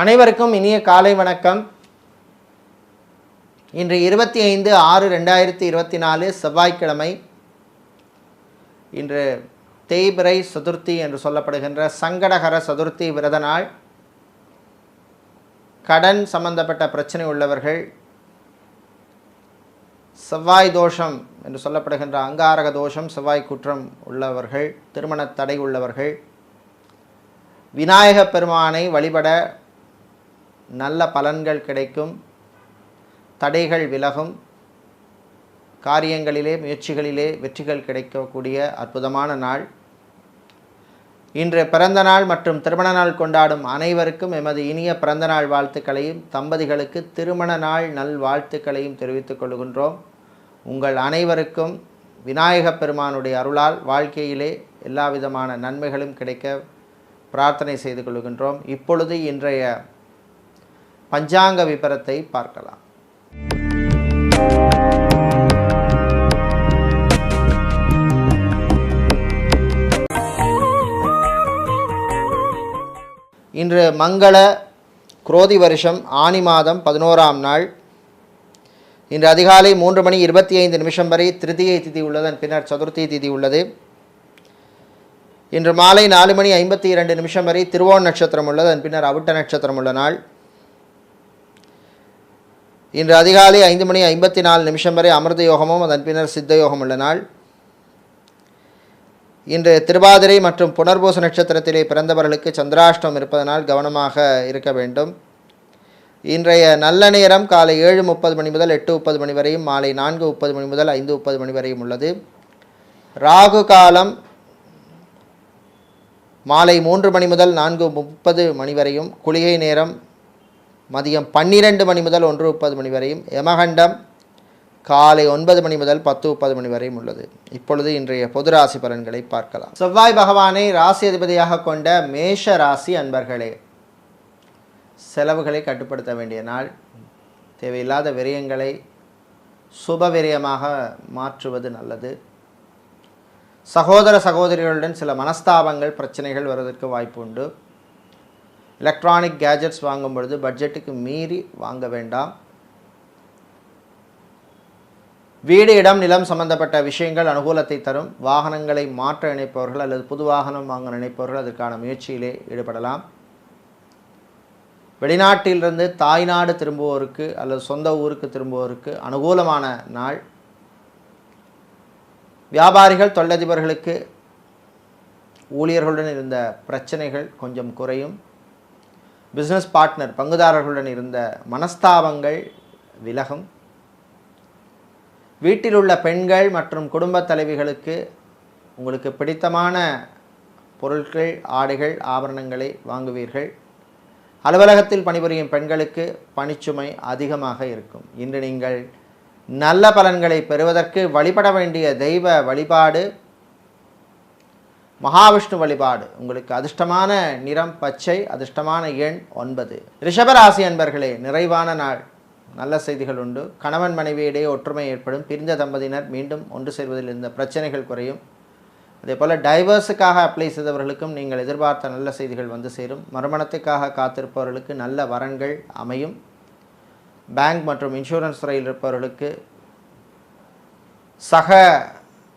அனைவருக்கும் இனிய காலை வணக்கம். இன்று இருபத்தி ஐந்து ஆறு ரெண்டாயிரத்தி இருபத்தி நாலு செவ்வாய்க்கிழமை. இன்று தேய்பிரை சதுர்த்தி என்று சொல்லப்படுகின்ற சங்கடகர சதுர்த்தி விரத நாள். கடன் சம்பந்தப்பட்ட பிரச்சனை உள்ளவர்கள் செவ்வாய் தோஷம் என்று சொல்லப்படுகின்ற அங்காரக தோஷம் செவ்வாய் குற்றம் உள்ளவர்கள் திருமண தடை உள்ளவர்கள் விநாயகப் பெருமானை வழிபட நல்ல பலன்கள் கிடைக்கும். தடைகள் விலகும். காரியங்களிலே முயற்சிகளிலே வெற்றிகள் கிடைக்கக்கூடிய அற்புதமான நாள். இன்று பிறந்த நாள் மற்றும் திருமண நாள் கொண்டாடும் அனைவருக்கும் எமது இனிய பிறந்த நாள் வாழ்த்துக்களையும் தம்பதிகளுக்கு திருமண நாள் நல் வாழ்த்துக்களையும் தெரிவித்துக் கொள்கின்றோம். உங்கள் அனைவருக்கும் விநாயகப் பெருமானுடைய அருளால் வாழ்க்கையிலே எல்லா விதமான நன்மைகளும் கிடைக்க பிரார்த்தனை செய்து கொள்கின்றோம். இப்பொழுது இன்றைய பஞ்சாங்க விபரத்தை பார்க்கலாம். இன்று மங்கள குரோதி வருஷம் ஆனி மாதம் பதினோராம் நாள். இன்று அதிகாலை மூன்று மணி இருபத்தி ஐந்து நிமிஷம் வரை திருத்தியை திதி உள்ளதன் பின்னர் சதுர்த்தி திதி உள்ளது. இன்று மாலை நாலு மணி ஐம்பத்தி இரண்டு நிமிஷம் வரை திருவோண நட்சத்திரம் உள்ளது அதன் பின்னர் அவிட்ட நட்சத்திரம் உள்ள நாள். இன்று அதிகாலை ஐந்து மணி ஐம்பத்தி நாலு நிமிஷம் வரை அமிர்த யோகமும் அதன் பின்னர் சித்த யோகம் உள்ள நாள். இன்று திருவாதிரை மற்றும் புனர்பூச நட்சத்திரத்திலே பிறந்தவர்களுக்கு சந்திராஷ்டம் இருப்பதனால் கவனமாக இருக்க வேண்டும். இன்றைய நல்ல நேரம் காலை ஏழு முப்பது மணி முதல் எட்டு முப்பது மணி வரையும் மாலை நான்கு முப்பது மணி முதல் ஐந்து முப்பது மணி வரையும் உள்ளது. ராகு காலம் மாலை மூன்று மணி முதல் நான்கு முப்பது மணி வரையும் குளிகை நேரம் மதியம் பன்னிரெண்டு மணி முதல் ஒன்று முப்பது மணி வரையும் யமகண்டம் காலை ஒன்பது மணி முதல் பத்து முப்பது மணி வரையும் உள்ளது. இப்பொழுது இன்றைய பொது ராசி பலன்களை பார்க்கலாம். செவ்வாய் பகவானை ராசி அதிபதியாக கொண்ட மேஷ ராசி அன்பர்களே செலவுகளை கட்டுப்படுத்த வேண்டிய நாள். தேவையில்லாத விரயங்களை சுப விரயமாக மாற்றுவது நல்லது. சகோதர சகோதரிகளுடன் சில மனஸ்தாபங்கள் பிரச்சனைகள் வருவதற்கு வாய்ப்பு உண்டு. எலக்ட்ரானிக் கேஜெட்ஸ் வாங்கும் பொழுது பட்ஜெட்டுக்கு மீறி வாங்க வேண்டாம். வீடு இடம் நிலம் சம்பந்தப்பட்ட விஷயங்கள் அனுகூலத்தை தரும். வாகனங்களை மாற்ற நினைப்பவர்கள் அல்லது புது வாகனம் வாங்க நினைப்பவர்கள் அதற்கான முயற்சியிலே ஈடுபடலாம். வெளிநாட்டிலிருந்து தாய்நாடு திரும்புவோருக்கு அல்லது சொந்த ஊருக்கு திரும்புவோருக்கு அனுகூலமான நாள். வியாபாரிகள் தொழிலதிபர்களுக்கு ஊழியர்களுடன் இருந்த பிரச்சனைகள் கொஞ்சம் குறையும். பிஸ்னஸ் பார்ட்னர் பங்குதாரர்களுடன் இருந்த மனஸ்தாபங்கள் விலகும். வீட்டில் உள்ள பெண்கள் மற்றும் குடும்பத் தலைவிகளுக்கு உங்களுக்கு பிடித்தமான பொருட்கள் ஆடைகள் ஆபரணங்களை வாங்குவீர்கள். அலுவலகத்தில் பணிபுரியும் பெண்களுக்கு பணிச்சுமை அதிகமாக இருக்கும். இன்று நீங்கள் நல்ல பலன்களை பெறுவதற்கு வழிபட வேண்டிய தெய்வ வழிபாடு மகாவிஷ்ணு வழிபாடு. உங்களுக்கு அதிர்ஷ்டமான நிறம் பச்சை அதிர்ஷ்டமான எண் ஒன்பது. ரிஷபராசி அன்பர்களே நிறைவான நாள். நல்ல செய்திகள் உண்டு. கணவன் மனைவியிடையே ஒற்றுமை ஏற்படும். பிரிந்த தம்பதியினர் மீண்டும் ஒன்று சேர்வதில் இருந்த பிரச்சனைகள் குறையும். அதே போல் டைவர்ஸுக்காக அப்ளை செய்தவர்களுக்கும் நீங்கள் எதிர்பார்த்த நல்ல செய்திகள் வந்து சேரும். மறுமணத்துக்காக காத்திருப்பவர்களுக்கு நல்ல வரன்கள் அமையும். பேங்க் மற்றும் இன்சூரன்ஸ் துறையில் இருப்பவர்களுக்கு சக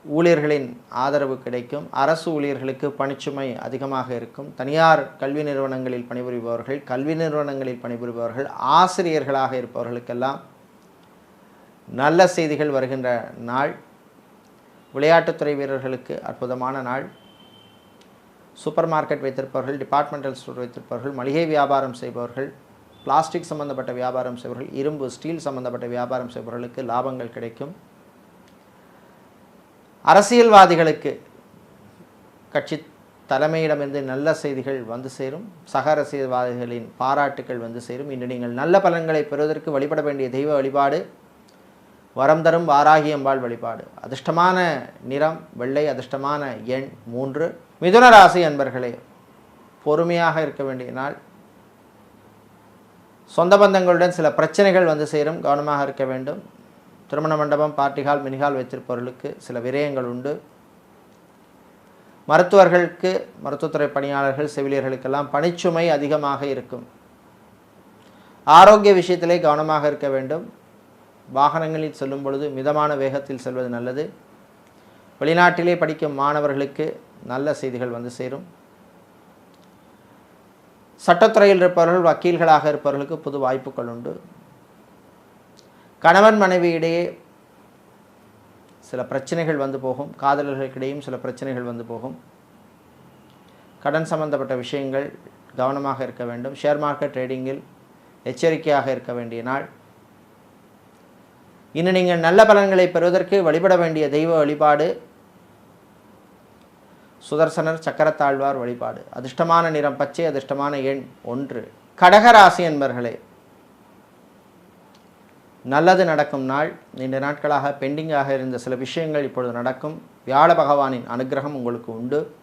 ஊழியர்களின் ஆதரவு கிடைக்கும். அரசு ஊழியர்களுக்கு பணிச்சுமை அதிகமாக இருக்கும். தனியார் கல்வி நிறுவனங்களில் பணிபுரிபவர்கள் கல்வி நிறுவனங்களில் பணிபுரிபவர்கள் ஆசிரியர்களாக இருப்பவர்களுக்கெல்லாம் நல்ல செய்திகள் வருகின்ற நாள். விளையாட்டுத்துறை வீரர்களுக்கு அற்புதமான நாள். சூப்பர் மார்க்கெட் வைத்திருப்பவர்கள் டிபார்ட்மெண்டல் ஸ்டோர் வைத்திருப்பவர்கள் மளிகை வியாபாரம் செய்பவர்கள் பிளாஸ்டிக் சம்பந்தப்பட்ட வியாபாரம் செய்பவர்கள் இரும்பு ஸ்டீல் சம்பந்தப்பட்ட வியாபாரம் செய்பவர்களுக்கு லாபங்கள் கிடைக்கும். அரசியல்வாதிகளுக்கு கட்சி தலைமையிடமிருந்து நல்ல செய்திகள் வந்து சேரும். சக அரசியல்வாதிகளின் பாராட்டுகள் வந்து சேரும். இன்று நீங்கள் நல்ல பலன்களை பெறுவதற்கு வழிபட வேண்டிய தெய்வ வழிபாடு வரம் தரும் வாராகியம்பாள் வழிபாடு. அதிர்ஷ்டமான நிறம் வெள்ளை அதிர்ஷ்டமான எண் மூன்று. மிதுன ராசி அன்பர்களே பொறுமையாக இருக்க வேண்டிய நாள். சொந்த பந்தங்களுடன் சில பிரச்சனைகள் வந்து சேரும். கவனமாக இருக்க வேண்டும். திருமண மண்டபம் பார்ட்டிகால் மினிஹால் வைத்திருப்பவர்களுக்கு சில விரயங்கள் உண்டு. மருத்துவர்களுக்கு மருத்துவத்துறை பணியாளர்கள் செவிலியர்களுக்கெல்லாம் பணிச்சுமை அதிகமாக இருக்கும். ஆரோக்கிய விஷயத்திலே கவனமாக இருக்க வேண்டும். வாகனங்களில் செல்லும் பொழுது மிதமான வேகத்தில் செல்வது நல்லது. வெளிநாட்டிலே படிக்கும் மாணவர்களுக்கு நல்ல செய்திகள் வந்து சேரும். சட்டத்துறையில் இருப்பவர்கள் வக்கீல்களாக இருப்பவர்களுக்கு புது வாய்ப்புகள் உண்டு. கணவன் மனைவி இடையே சில பிரச்சனைகள் வந்து போகும். காதலர்களுக்கிடையும் சில பிரச்சனைகள் வந்து போகும். கடன் சம்பந்தப்பட்ட விஷயங்கள் கவனமாக இருக்க வேண்டும். ஷேர் மார்க்கெட் ட்ரேடிங்கில் எச்சரிக்கையாக இருக்க வேண்டிய நாள். இன்று நீங்கள் நல்ல பலன்களை பெறுவதற்கு வழிபட வேண்டிய தெய்வ வழிபாடு. சுதர்சனர் சக்கரத்தாழ்வார் வழிபாடு. அதிர்ஷ்டமான நிறம் பச்சை அதிர்ஷ்டமான எண் ஒன்று. கடகராசி என்பர்களே நல்லது நடக்கும் நாள் நீண்ட நாட்களாக பெண்டிங்காக இருந்த சில விஷயங்கள் இப்பொழுது நடக்கும். வியாழ பகவானின் அனுகிரகம் உங்களுக்கு உண்டு.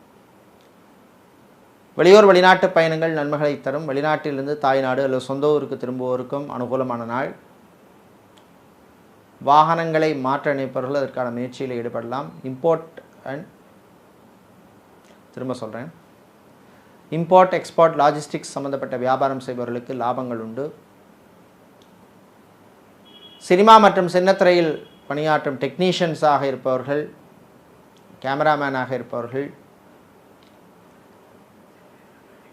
வெளியூர் வெளிநாட்டு பயணங்கள் நன்மைகளை தரும். வெளிநாட்டிலிருந்து தாய்நாடு அல்லது சொந்த ஊருக்கு திரும்புவோருக்கும் அனுகூலமான நாள். வாகனங்களை மாற்ற நினைப்பவர்கள் அதற்கான முயற்சியில் ஈடுபடலாம். இம்போர்ட் அண்ட் திரும்ப சொல்கிறேன் இம்போர்ட் எக்ஸ்போர்ட் லாஜிஸ்டிக்ஸ் சம்மந்தப்பட்ட வியாபாரம் செய்பவர்களுக்கு லாபங்கள் உண்டு. சினிமா மற்றும் சின்னத்திரையில் பணியாற்றும் டெக்னீஷியன்ஸாக இருப்பவர்கள் கேமராமேனாக இருப்பவர்கள்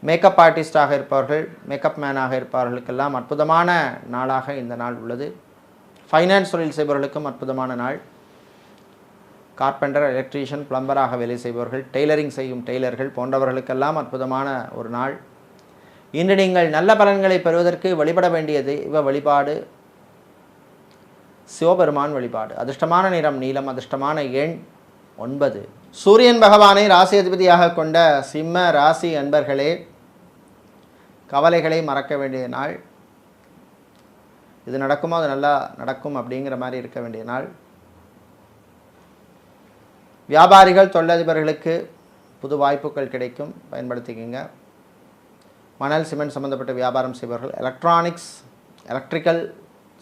மேக்கப் ஆர்டிஸ்டாக இருப்பவர்கள் மேக்கப் மேனாக இருப்பவர்களுக்கெல்லாம் அற்புதமான நாளாக இந்த நாள் உள்ளது. ஃபைனான்ஸ் தொழில் செய்பவர்களுக்கும் அற்புதமான நாள். கார்பெண்டர் எலக்ட்ரீஷியன் பிளம்பராக வேலை செய்பவர்கள் டெய்லரிங் செய்யும் டெய்லர்கள் போன்றவர்களுக்கெல்லாம் அற்புதமான ஒரு நாள். இன்று நீங்கள் நல்ல பலன்களை பெறுவதற்கு வழிபட வேண்டிய தெய்வ வழிபாடு. சிவபெருமான் வழிபாடு. அதிர்ஷ்டமான நிறம் நீளம் அதிர்ஷ்டமான எண் ஒன்பது. சூரியன் பகவானை ராசி அதிபதியாக கொண்ட சிம்ம ராசி அன்பர்களே கவலைகளை மறக்க வேண்டிய நாள். இது நடக்குமோ? அது நல்லா நடக்கும் அப்படிங்கிற மாதிரி இருக்க வேண்டிய நாள். வியாபாரிகள் தொழிலதிபர்களுக்கு புது வாய்ப்புகள் கிடைக்கும். பயன்படுத்திக்கிங்க. மணல் சிமெண்ட் சம்மந்தப்பட்ட வியாபாரம் செய்பவர்கள் எலக்ட்ரானிக்ஸ் எலக்ட்ரிக்கல்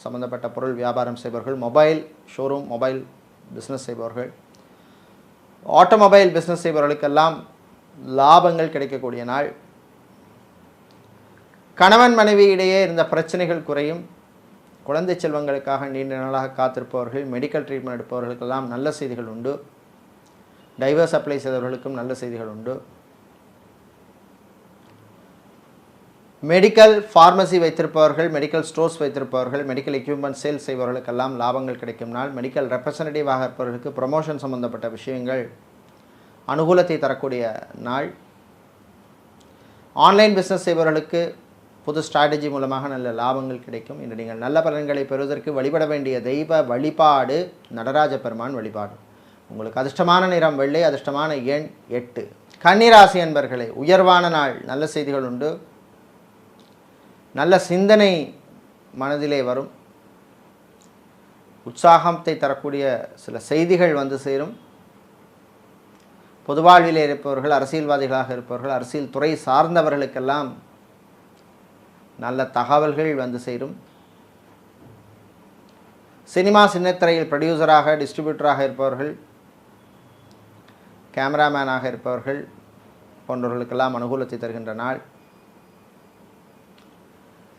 சம்மந்தப்பட்ட பொருள் வியாபாரம் செய்பவர்கள் மொபைல் ஷோரூம் மொபைல் பிஸ்னஸ் செய்பவர்கள். ஆட்டோமொபைல் பிஸ்னஸ் செய்பவர்களுக்கெல்லாம் லாபங்கள் கிடைக்கக்கூடிய நாள். கணவன் மனைவி இடையே இருந்த பிரச்சனைகள் குறையும். குழந்தை செல்வங்களுக்காக நீண்ட நாளாக காத்திருப்பவர்கள் மெடிக்கல் ட்ரீட்மெண்ட் எடுப்பவர்களுக்கெல்லாம் நல்ல செய்திகள் உண்டு. டைவர்ஸ் அப்ளை செய்தவர்களுக்கும் நல்ல செய்திகள் உண்டு. மெடிக்கல் ஃபார்மசி வைத்திருப்பவர்கள் மெடிக்கல் ஸ்டோர்ஸ் வைத்திருப்பவர்கள் மெடிக்கல் எக்யூப்மெண்ட் சேல்ஸ் செய்பவர்களுக்கெல்லாம் லாபங்கள் கிடைக்கும் நாள் மெடிக்கல் ரெப்ரசன்டேட்டிவாக இருப்பவர்களுக்கு ப்ரமோஷன் சம்பந்தப்பட்ட விஷயங்கள் அனுகூலத்தை தரக்கூடிய நாள். ஆன்லைன் பிஸ்னஸ் செய்பவர்களுக்கு புது ஸ்ட்ராட்டஜி மூலமாக நல்ல லாபங்கள் கிடைக்கும். இன்று நீங்கள் நல்ல பலன்களை பெறுவதற்கு வழிபட வேண்டிய தெய்வ வழிபாடு நடராஜ பெருமான் வழிபாடு. உங்களுக்கு அதிர்ஷ்டமான நிறம் வெள்ளை அதிர்ஷ்டமான எண் எட்டு. கன்னிராசி என்பர்களே உயர்வான நாள். நல்ல செய்திகள் உண்டு. நல்ல சிந்தனை மனதிலே வரும். உற்சாகத்தை தரக்கூடிய சில செய்திகள் வந்து சேரும். பொதுவாழ்வில் இருப்பவர்கள் அரசியல்வாதிகளாக இருப்பவர்கள் அரசியல் துறை சார்ந்தவர்களுக்கெல்லாம் நல்ல தகவல்கள் வந்து சேரும். சினிமா சின்னத்திரையில் ப்ரொடியூசராக டிஸ்ட்ரிபியூட்டராக இருப்பவர்கள் கேமராமேனாக இருப்பவர்கள் போன்றவர்களுக்கெல்லாம் அனுகூலத்தை தருகின்ற நாள்.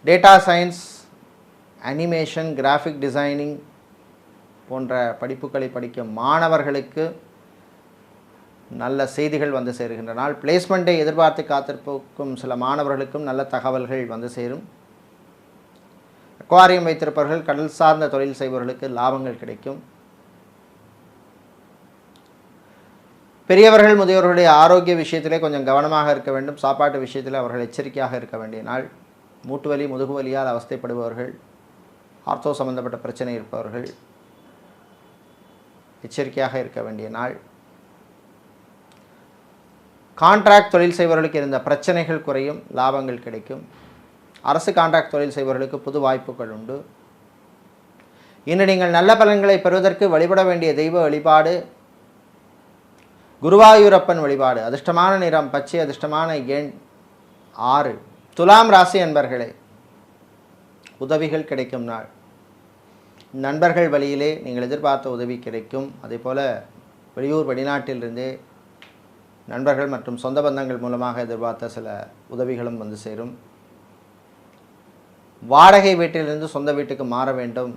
Data science animation graphic designing போன்ற படிப்புகளை படிக்கும் மாணவர்களுக்கு நல்ல செய்திகள் வந்து சேருகின்ற நாள் பிளேஸ்மெண்ட்டை எதிர்பார்த்து காத்திருக்கும் சில மாணவர்களுக்கும் நல்ல தகவல்கள் வந்து சேரும். அக்வாரியம் வைத்திருப்பவர்கள் கடல் சார்ந்த தொழில் செய்பவர்களுக்கு லாபங்கள் கிடைக்கும். பெரியவர்கள் முதியவர்களுடைய ஆரோக்கிய விஷயத்திலே கொஞ்சம் கவனமாக இருக்க வேண்டும். சாப்பாட்டு விஷயத்தில் அவர்கள் எச்சரிக்கையாக இருக்க வேண்டிய நாள். மூட்டு வலி முதுகு வலியால் அவஸ்தைப்படுபவர்கள் ஆர்த்தோ சம்பந்தப்பட்ட பிரச்சனை இருப்பவர்கள் எச்சரிக்கையாக இருக்க வேண்டிய நாள். கான்ட்ராக்ட் தொழில் செய்பவர்களுக்கு இருந்த பிரச்சனைகள் குறையும் லாபங்கள் கிடைக்கும். அரசு கான்ட்ராக்ட் தொழில் செய்பவர்களுக்கு புது வாய்ப்புகள் உண்டு. இன்று நீங்கள் நல்ல பலன்களை பெறுவதற்கு வழிபட வேண்டிய தெய்வ வழிபாடு குருவாயூரப்பன் வழிபாடு அதிர்ஷ்டமான நிறம் பச்சை அதிர்ஷ்டமான எண் ஆறு. துலாம் ராசி அன்பர்களே உதவிகள் கிடைக்கும் நாள். நண்பர்கள் வழியிலே நீங்கள் எதிர்பார்த்த உதவி கிடைக்கும். அதே போல் வெளியூர் வெளிநாட்டிலிருந்தே நண்பர்கள் மற்றும் சொந்த பந்தங்கள் மூலமாக எதிர்பார்த்த சில உதவிகளும் வந்து சேரும். வாடகை வீட்டிலிருந்து சொந்த வீட்டுக்கு மாற வேண்டும்.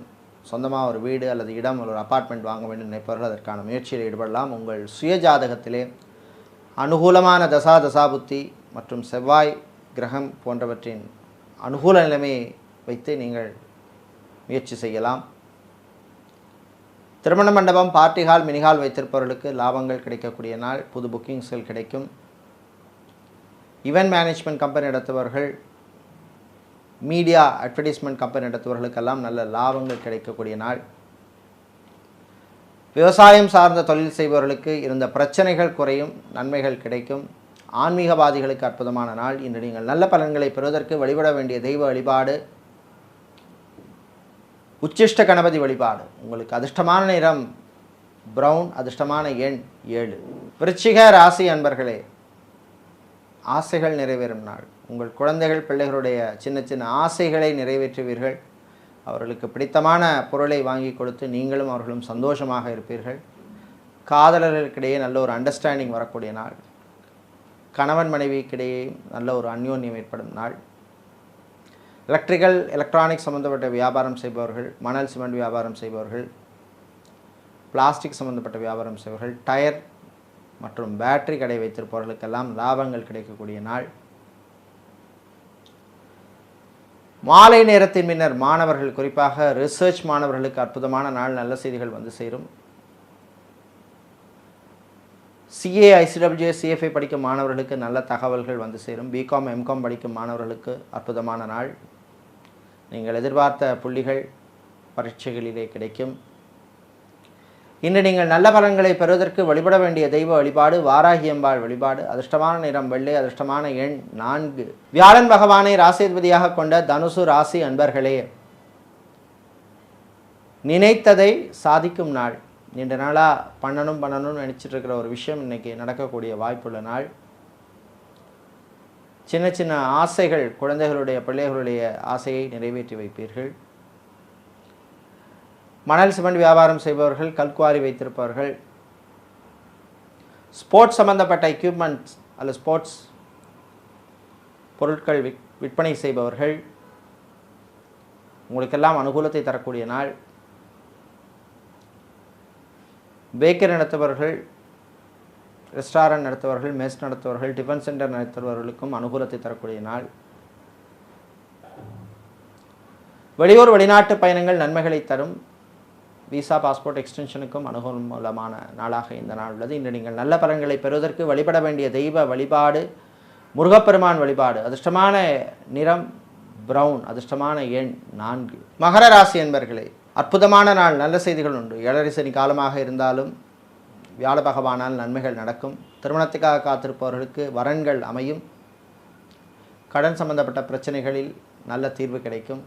சொந்தமாக ஒரு வீடு அல்லது இடம் ஒரு அப்பார்ட்மெண்ட் வாங்க வேண்டும் நினைப்பவர்கள் அதற்கான முயற்சியில் ஈடுபடலாம். உங்கள் சுய ஜாதகத்திலே அனுகூலமான தசா தசாபுத்தி மற்றும் செவ்வாய் கிரகம் போன்றவற்றின் அனுகூல நிலைமையை வைத்து நீங்கள் முயற்சி செய்யலாம். திருமண மண்டபம் பார்ட்டி ஹால் மினிஹால் வைத்திருப்பவர்களுக்கு லாபங்கள் கிடைக்கக்கூடிய நாள் புது புக்கிங்ஸ்கள் கிடைக்கும். ஈவென்ட் மேனேஜ்மெண்ட் கம்பெனி நடத்துபவர்கள் மீடியா அட்வர்டைஸ்மெண்ட் கம்பெனி நடத்துபவர்களுக்கெல்லாம் நல்ல லாபங்கள் கிடைக்கக்கூடிய நாள். விவசாயம் சார்ந்த தொழில் செய்பவர்களுக்கு இருந்த பிரச்சனைகள் குறையும் நன்மைகள் கிடைக்கும். ஆன்மீகவாதிகளுக்கு அற்புதமான நாள். இன்று நீங்கள் நல்ல பலன்களை பெறுவதற்கு வழிபட வேண்டிய தெய்வ வழிபாடு உச்சிஷ்ட கணபதி வழிபாடு. உங்களுக்கு அதிர்ஷ்டமான நிறம் ப்ரௌன் அதிர்ஷ்டமான எண் ஏழு. விருச்சிக ராசி அன்பர்களே ஆசைகள் நிறைவேறும் நாள். உங்கள் குழந்தைகள் பிள்ளைகளுடைய சின்ன சின்ன ஆசைகளை நிறைவேற்றுவீர்கள். அவர்களுக்கு பிடித்தமான பொருளை வாங்கி கொடுத்து நீங்களும் அவர்களும் சந்தோஷமாக இருப்பீர்கள். காதலர்களுக்கிடையே நல்ல ஒரு அண்டர்ஸ்டாண்டிங் வரக்கூடிய நாள். கணவன் மனைவிக்கிடையே நல்ல ஒரு அந்யோன்யம் ஏற்படும் நாள். எலக்ட்ரிக்கல் எலக்ட்ரானிக் சம்மந்தப்பட்ட வியாபாரம் செய்பவர்கள் மணல் சிமெண்ட் வியாபாரம் செய்பவர்கள் பிளாஸ்டிக் சம்மந்தப்பட்ட வியாபாரம் செய்பவர்கள் டயர் மற்றும் பேட்டரி கடை வைத்திருப்பவர்களுக்கெல்லாம் லாபங்கள் கிடைக்கக்கூடிய நாள். மாலை நேரத்தின் பின்னர் மாணவர்கள் குறிப்பாக ரிசர்ச் மாணவர்களுக்கு அற்புதமான நாள் நல்ல செய்திகள் வந்து சேரும். சிஏ ஐசிடபிள்யூ சிஎஃப்ஐ படிக்கும் மாணவர்களுக்கு நல்ல தகவல்கள் வந்து சேரும். பிகாம் எம்காம் படிக்கும் மாணவர்களுக்கு அற்புதமான நாள். நீங்கள் எதிர்பார்த்த புள்ளிகள் பரீட்சைகளிலே கிடைக்கும். இன்று நீங்கள் நல்ல பலன்களை பெறுவதற்கு வழிபட வேண்டிய தெய்வ வழிபாடு வாராகியம்பாள் வழிபாடு அதிர்ஷ்டமான நிறம் வெள்ளை அதிர்ஷ்டமான எண் நான்கு. வியாழன் பகவானை ராசிபதியாக கொண்ட தனுசு ராசி அன்பர்களே நினைத்ததை சாதிக்கும் நாள். நீண்ட நாளாக பண்ணணும் பண்ணணும்னு நினச்சிட்ருக்கிற ஒரு விஷயம் இன்னைக்கு நடக்கக்கூடிய வாய்ப்புள்ள நாள். சின்ன சின்ன ஆசைகள் குழந்தைகளுடைய பிள்ளைகளுடைய ஆசையை நிறைவேற்றி வைப்பீர்கள். மணல் சிமெண்ட் வியாபாரம் செய்பவர்கள் கல்குவாரி வைத்திருப்பவர்கள் ஸ்போர்ட்ஸ் சம்பந்தப்பட்ட எக்யூப்மெண்ட்ஸ் அல்லது ஸ்போர்ட்ஸ் பொருட்கள் விற்பனை செய்பவர்கள் உங்களுக்கெல்லாம் அனுகூலத்தை தரக்கூடிய நாள். பேக்கரி நடத்துபவர்கள் ரெஸ்டாரண்ட் நடத்துபவர்கள் மெஸ் நடத்துபவர்கள் டிஃபன் சென்டர் நடத்துபவர்களுக்கும் அனுகூலத்தை தரக்கூடிய நாள். வெளியூர் வெளிநாட்டு பயணங்கள் நன்மைகளை தரும். விசா பாஸ்போர்ட் எக்ஸ்டென்ஷனுக்கும் அனுகூலமான நாளாக இந்த நாள் உள்ளது. இன்று நீங்கள் நல்ல பலன்களை பெறுவதற்கு வழிபட வேண்டிய தெய்வ வழிபாடு முருகப்பெருமான் வழிபாடு. அதிர்ஷ்டமான நிறம் ப்ரௌன் அதிர்ஷ்டமான எண் நான்கு. மகர ராசி என்பர்களே அற்புதமான நாள் நல்ல செய்திகள் உண்டு. ஏழரை சனி காலமாக இருந்தாலும் வியாழ பகவானால் நன்மைகள் நடக்கும். திருமணத்துக்காக காத்திருப்பவர்களுக்கு வரன்கள் அமையும். கடன் சம்பந்தப்பட்ட பிரச்சனைகளில் நல்ல தீர்வு கிடைக்கும்.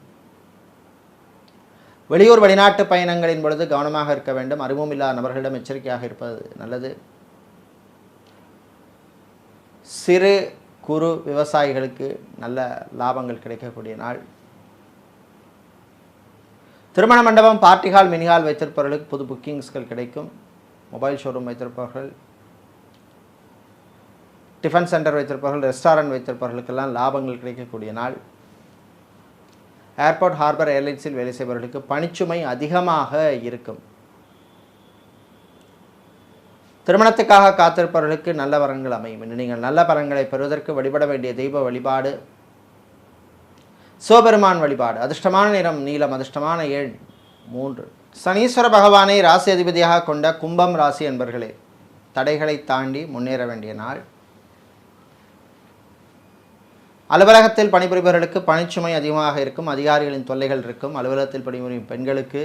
வெளியூர் வெளிநாட்டு பயணங்களின் பொழுது கவனமாக இருக்க வேண்டும். அறிவும் இல்லாத நபர்களிடம் எச்சரிக்கையாக இருப்பது நல்லது. சிறு குறு விவசாயிகளுக்கு நல்ல லாபங்கள் கிடைக்கக்கூடிய நாள். திருமண மண்டபம் பார்ட்டி ஹால் மினி ஹால் வைத்திருப்பவர்களுக்கு புது புக்கிங்ஸ்கள் கிடைக்கும். மொபைல் ஷோரூம் வைத்திருப்பவர்கள் டிஃபன் சென்டர் வைத்திருப்பவர்கள் ரெஸ்டாரண்ட் வைத்திருப்பவர்களுக்கெல்லாம் லாபங்கள் கிடைக்கக்கூடிய நாள். ஏர்போர்ட் ஹார்பர் ஏர்லைன்ஸில் வேலை செய்பவர்களுக்கு பணிச்சுமை அதிகமாக இருக்கும். திருமணத்துக்காக காத்திருப்பவர்களுக்கு நல்ல வரங்கள் அமையும். இன்று நீங்கள் நல்ல பலன்களை பெறுவதற்கு வழிபட வேண்டிய தெய்வ வழிபாடு சிவபெருமான் வழிபாடு. அதிர்ஷ்டமான நிறம் நீளம் அதிர்ஷ்டமான எண் மூன்று. சனீஸ்வர பகவானை ராசி அதிபதியாக கொண்ட கும்பம் ராசி என்பர்களே தடைகளை தாண்டி முன்னேற வேண்டிய நாள். அலுவலகத்தில் பணிபுரிபவர்களுக்கு பணிச்சுமை அதிகமாக இருக்கும் அதிகாரிகளின் தொல்லைகள் இருக்கும் அலுவலகத்தில் பணிபுரியும் பெண்களுக்கு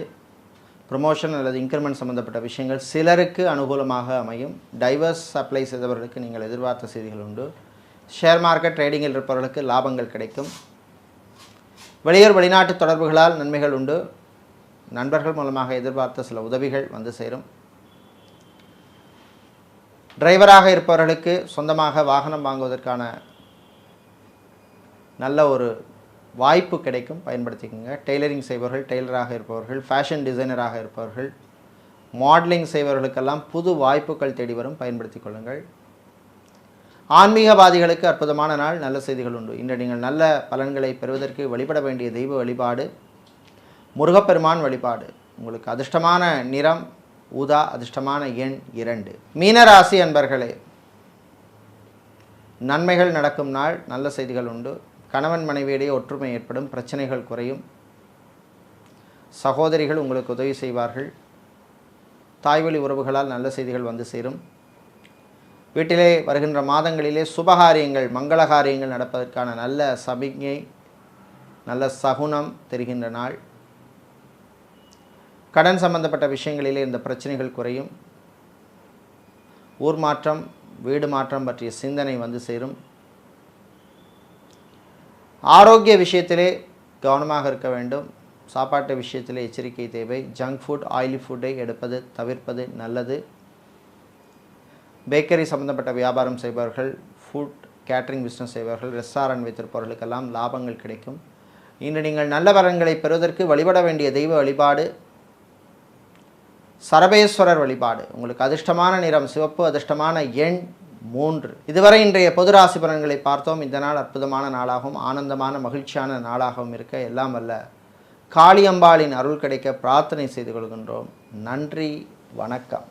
ப்ரொமோஷன் அல்லது இன்க்ரிமெண்ட் சம்பந்தப்பட்ட விஷயங்கள் சிலருக்கு அனுகூலமாக அமையும். டைவர்ஸ் சப்ளை செய்தவர்களுக்கு நீங்கள் எதிர்பார்த்த செய்திகள் உண்டு. ஷேர் மார்க்கெட் ட்ரேடிங்கில் இருப்பவர்களுக்கு லாபங்கள் கிடைக்கும். வெளியூர் வெளிநாட்டு தொடர்புகளால் நன்மைகள் உண்டு. நண்பர்கள் மூலமாக எதிர்பார்த்த சில உதவிகள் வந்து சேரும். டிரைவராக இருப்பவர்களுக்கு சொந்தமாக வாகனம் வாங்குவதற்கான நல்ல ஒரு வாய்ப்பு கிடைக்கும். பயன்படுத்திக்கோங்க. டெய்லரிங் செய்பவர்கள் டெய்லராக இருப்பவர்கள் ஃபேஷன் டிசைனராக இருப்பவர்கள் மாடலிங் செய்பவர்களுக்கெல்லாம் புது வாய்ப்புகள் தேடி வரும். பயன்படுத்திக் கொள்ளுங்கள். ஆன்மீகவாதிகளுக்கு அற்புதமான நாள் நல்ல செய்திகள் உண்டு. இன்று நீங்கள் நல்ல பலன்களை பெறுவதற்கு வழிபட வேண்டிய தெய்வ வழிபாடு முருகப்பெருமான் வழிபாடு. உங்களுக்கு அதிர்ஷ்டமான நிறம் ஊதா அதிர்ஷ்டமான எண் இரண்டு. மீனராசி அன்பர்களே நன்மைகள் நடக்கும் நாள் நல்ல செய்திகள் உண்டு. கணவன் மனைவியிடையே ஒற்றுமை ஏற்படும் பிரச்சனைகள் குறையும். சகோதரிகள் உங்களுக்கு உதவி செய்வார்கள். தாய்வழி உறவுகளால் நல்ல செய்திகள் வந்து சேரும். வீட்டிலே வருகின்ற மாதங்களிலே சுபகாரியங்கள் மங்களகாரியங்கள் நடப்பதற்கான நல்ல சமிக்ஞை நல்ல சகுனம் தெரிகின்ற நாள். கடன் சம்பந்தப்பட்ட விஷயங்களிலே இந்த பிரச்சனைகள் குறையும். ஊர் மாற்றம் வீடு மாற்றம் பற்றிய சிந்தனை வந்து சேரும். ஆரோக்கிய விஷயத்திலே கவனமாக இருக்க வேண்டும். சாப்பாட்டு விஷயத்திலே எச்சரிக்கை தேவை. ஜங்க் ஃபுட் ஆயிலி ஃபுட்டை எடுப்பது தவிர்ப்பது நல்லது. பேக்கரி சம்பந்தப்பட்ட வியாபாரம் செய்பவர்கள் ஃபுட் கேட்ரிங் பிஸ்னஸ் செய்பவர்கள் ரெஸ்டாரண்ட் வைத்திருப்பவர்களுக்கெல்லாம் லாபங்கள் கிடைக்கும். இன்று நீங்கள் நல்ல வரன்களை பெறுவதற்கு வழிபட வேண்டிய தெய்வ வழிபாடு சரபேஸ்வரர் வழிபாடு. உங்களுக்கு அதிர்ஷ்டமான நிறம் சிவப்பு அதிர்ஷ்டமான எண் மூன்று. இதுவரை இன்றைய பொது ராசி பலன்களை பார்த்தோம். இந்த நாள் அற்புதமான நாளாகவும் ஆனந்தமான மகிழ்ச்சியான நாளாகவும் இருக்க எல்லாம் அல்ல காளியம்பாளின் அருள் கிடைக்க பிரார்த்தனை செய்து கொள்கின்றோம். நன்றி வணக்கம்.